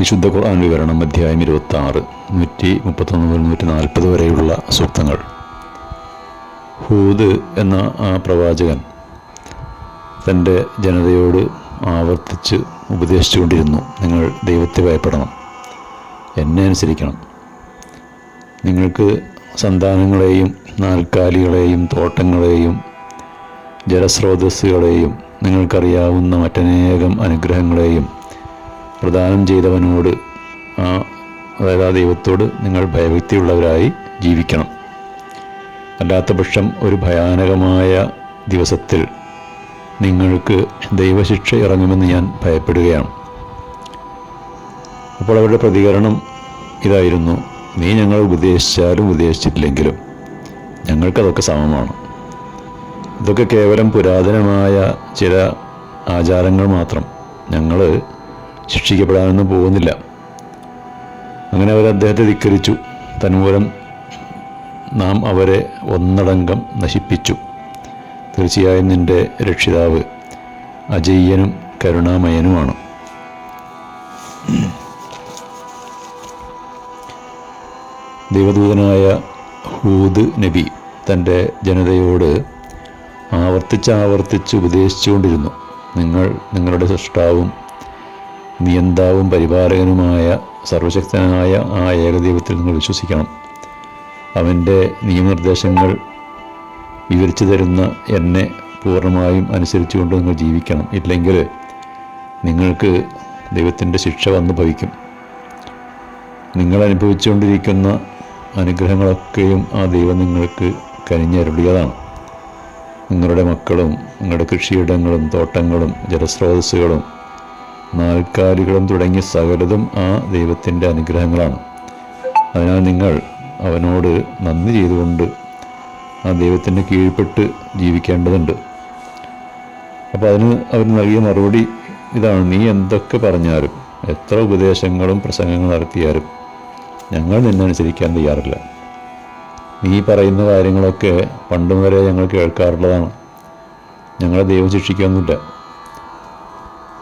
വിശുദ്ധ ഖുർആൻ വിവരണം അധ്യായം ഇരുപത്തി ആറ് നൂറ്റി മുപ്പത്തൊന്ന് മുതൽ നൂറ്റി നാൽപ്പത് വരെയുള്ള സൂക്തങ്ങൾ. ഹൂദ് എന്ന ആ പ്രവാചകൻ തന്റെ ജനതയോട് ആവർത്തിച്ച് ഉപദേശിച്ചുകൊണ്ടിരുന്നു നിങ്ങൾ ദൈവത്തെ ഭയപ്പെടണം എന്നെ അനുസരിക്കണം. നിങ്ങൾക്ക് സന്താനങ്ങളെയും നാൽക്കാലികളെയും തോട്ടങ്ങളെയും ജലസ്രോതസ്സുകളെയും നിങ്ങൾക്കറിയാവുന്ന മറ്റനേകം അനുഗ്രഹങ്ങളെയും പ്രദാനം ചെയ്തവനോട് അതായത് ആ ദൈവത്തോട് നിങ്ങൾ ഭയഭക്തിയുള്ളവരായി ജീവിക്കണം. അല്ലാത്ത പക്ഷം ഒരു ഭയാനകമായ ദിവസത്തിൽ നിങ്ങൾക്ക് ദൈവശിക്ഷ ഇറങ്ങുമെന്ന് ഞാൻ ഭയപ്പെടുകയാണ്. അപ്പോൾ അവരുടെ പ്രതികരണം ഇതായിരുന്നു. നീ ഞങ്ങൾ ഉപദേശിച്ചാലും ഉപദേശിച്ചിട്ടില്ലെങ്കിലും ഞങ്ങൾക്കതൊക്കെ സമമാണ്. ഇതൊക്കെ കേവലം പുരാതനമായ ചില ആചാരങ്ങൾ മാത്രം. ഞങ്ങൾ ശിക്ഷിക്കപ്പെടാനൊന്നും പോകുന്നില്ല. അങ്ങനെ അവർ അദ്ദേഹത്തെ ധിക്കരിച്ചു. തന്മൂലം നാം അവരെ ഒന്നടങ്കം നശിപ്പിച്ചു. തീർച്ചയായും നിന്റെ രക്ഷിതാവ് അജയ്യനും കരുണാമയനുമാണ്. ദൈവദൂതനായ ഹൂദ് നബി തന്റെ ജനതയോട് ആവർത്തിച്ച് ആവർത്തിച്ച് ഉപദേശിച്ചുകൊണ്ടിരുന്നു. നിങ്ങൾ നിങ്ങളുടെ സൃഷ്ടാവും നിയന്താവും പരിപാലകനുമായ സർവശക്തനായ ആ ഏകദൈവത്തിൽ നിങ്ങൾ വിശ്വസിക്കണം. അവന്റെ നിയമനിർദ്ദേശങ്ങൾ വിവരിച്ചു തരുന്ന എന്നെ പൂർണമായും അനുസരിച്ചുകൊണ്ട് നിങ്ങൾ ജീവിക്കണം. ഇല്ലെങ്കിൽ നിങ്ങൾക്ക് ദൈവത്തിന്റെ ശിക്ഷ വന്നു ഭവിക്കും. നിങ്ങൾ അനുഭവിച്ചുകൊണ്ടിരിക്കുന്ന അനുഗ്രഹങ്ങളൊക്കെയും ആ ദൈവം നിങ്ങൾക്ക് കനിഞ്ഞരുളിയതാണ്. നിങ്ങളുടെ മക്കളും നിങ്ങളുടെ കൃഷിയിടങ്ങളും തോട്ടങ്ങളും ജലസ്രോതസ്സുകളും നാൽക്കാലികളും തുടങ്ങിയ സകലതും ആ ദൈവത്തിന്റെ അനുഗ്രഹങ്ങളാണ്. അതിനാൽ നിങ്ങൾ അവനോട് നന്ദി ചെയ്തുകൊണ്ട് ആ ദൈവത്തിന് കീഴ്പ്പെട്ട് ജീവിക്കേണ്ടതുണ്ട്. അപ്പോൾ അതിന് അവർ നൽകിയ മറുപടി ഇതാണ്. നീ എന്തൊക്കെ പറഞ്ഞാലും എത്ര ഉപദേശങ്ങളും പ്രസംഗങ്ങളും നടത്തിയാലും ഞങ്ങൾ നിന്നനുസരിക്കാൻ തയ്യാറില്ല. നീ പറയുന്ന കാര്യങ്ങളൊക്കെ പണ്ടും വരെ ഞങ്ങൾ കേൾക്കാറുള്ളതാണ്. ഞങ്ങളെ ദൈവം ശിക്ഷിക്കൊന്നുമില്ല.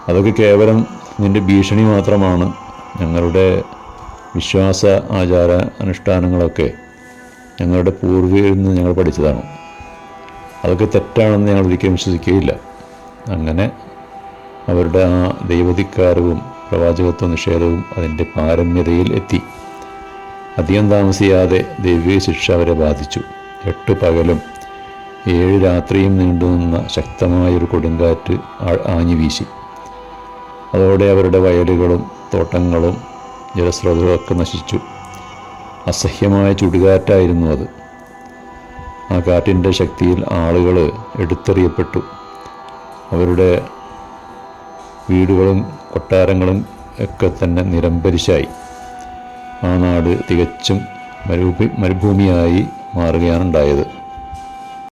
അതൊക്കെ കേവലം നിന്റെ ഭീഷണി മാത്രമാണ്. ഞങ്ങളുടെ വിശ്വാസ ആചാര അനുഷ്ഠാനങ്ങളൊക്കെ ഞങ്ങളുടെ പൂർവികയിൽ നിന്ന് ഞങ്ങൾ പഠിച്ചതാണ്. അതൊക്കെ തെറ്റാണെന്ന് ഞങ്ങൾ ഒരിക്കലും വിശ്വസിക്കുകയില്ല. അങ്ങനെ അവരുടെ ആ ദൈവധിക്കാരവും പ്രവാചകത്വ നിഷേധവും അതിന്റെ പാരമ്യതയിൽ എത്തി. അധികം താമസിയാതെ ദൈവിക ശിക്ഷ അവരെ ബാധിച്ചു. എട്ട് പകലും ഏഴ് രാത്രിയും നീണ്ടുനിന്ന ശക്തമായൊരു കൊടുങ്കാറ്റ് ആഞ്ഞു വീശി അതോടെ അവരുടെ വയലുകളും തോട്ടങ്ങളും ജലസ്രോതസ്സുകളൊക്കെ നശിച്ചു. അസഹ്യമായ ചുടുകാറ്റായിരുന്നു അത്. ആ കാറ്റിന്റെ ശക്തിയിൽ ആളുകൾ എടുത്തെറിയപ്പെട്ടു. അവരുടെ വീടുകളും കൊട്ടാരങ്ങളും ഒക്കെ തന്നെ നിരംബരിശായി ആ നാട് തികച്ചും മരുഭൂമി മരുഭൂമിയായി മാറുകയാണ് ഉണ്ടായത്